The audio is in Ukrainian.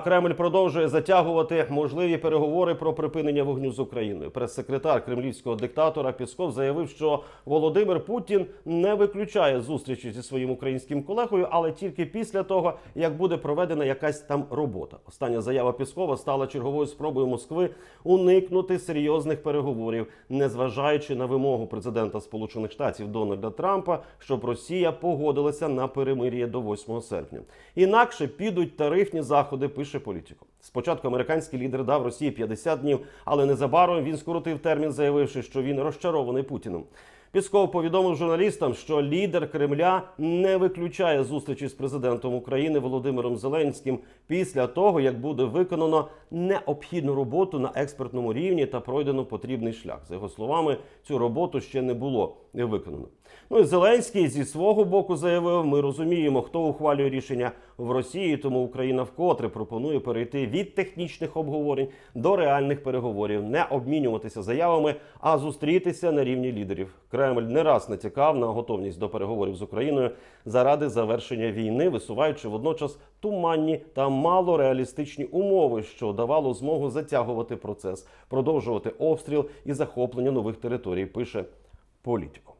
Кремль продовжує затягувати можливі переговори про припинення вогню з Україною. Прес-секретар кремлівського диктатора Пісков заявив, що Володимир Путін не виключає зустрічі зі своїм українським колегою, але тільки після того, як буде проведена якась там робота. Остання заява Піскова стала черговою спробою Москви уникнути серйозних переговорів, незважаючи на вимогу президента Сполучених Штатів Дональда Трампа, щоб Росія погодилася на перемир'я до 8 серпня. Інакше підуть тарифні заходи. Пише політико. Спочатку американський лідер дав Росії 50 днів, але незабаром він скоротив термін, заявивши, що він розчарований Путіним. Пісков повідомив журналістам, що лідер Кремля не виключає зустрічі з президентом України Володимиром Зеленським після того, як буде виконано необхідну роботу на експертному рівні та пройдено потрібний шлях. За його словами, цю роботу ще не було виконано. Ну і Зеленський зі свого боку заявив: ми розуміємо, хто ухвалює рішення в Росії, тому Україна вкотре пропонує перейти від технічних обговорень до реальних переговорів, не обмінюватися заявами, а зустрітися на рівні лідерів. Кремль не раз натякав на готовність до переговорів з Україною заради завершення війни, висуваючи водночас туманні та малореалістичні умови, що давало змогу затягувати процес, продовжувати обстріл і захоплення нових територій. Пише політико.